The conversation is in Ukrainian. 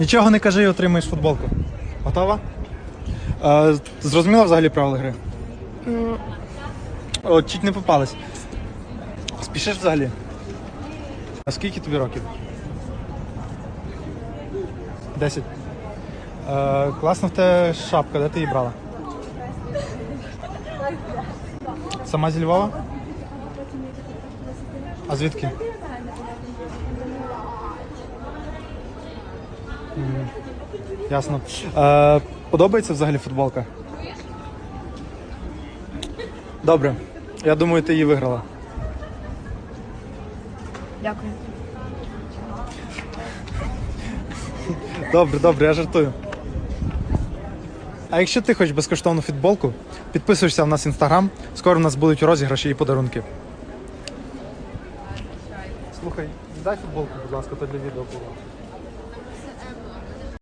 Нічого не кажи і отримаєш футболку. Готова? Е, зрозуміла взагалі правила гри? О, чуть не попалась. Спішиш взагалі? А скільки тобі років? Десять. Е, класно в тебе шапка, де ти її брала? Сама зі Львова? А звідки? Ясно. Е, подобається взагалі футболка? Добре. Я думаю, ти її виграла. Дякую. Добре, добре, я жартую. А якщо ти хочеш безкоштовну футболку, підписуєшся в нас в інстаграм, скоро в нас будуть розіграші і подарунки. Слухай, дай футболку, будь ласка, то для відео було.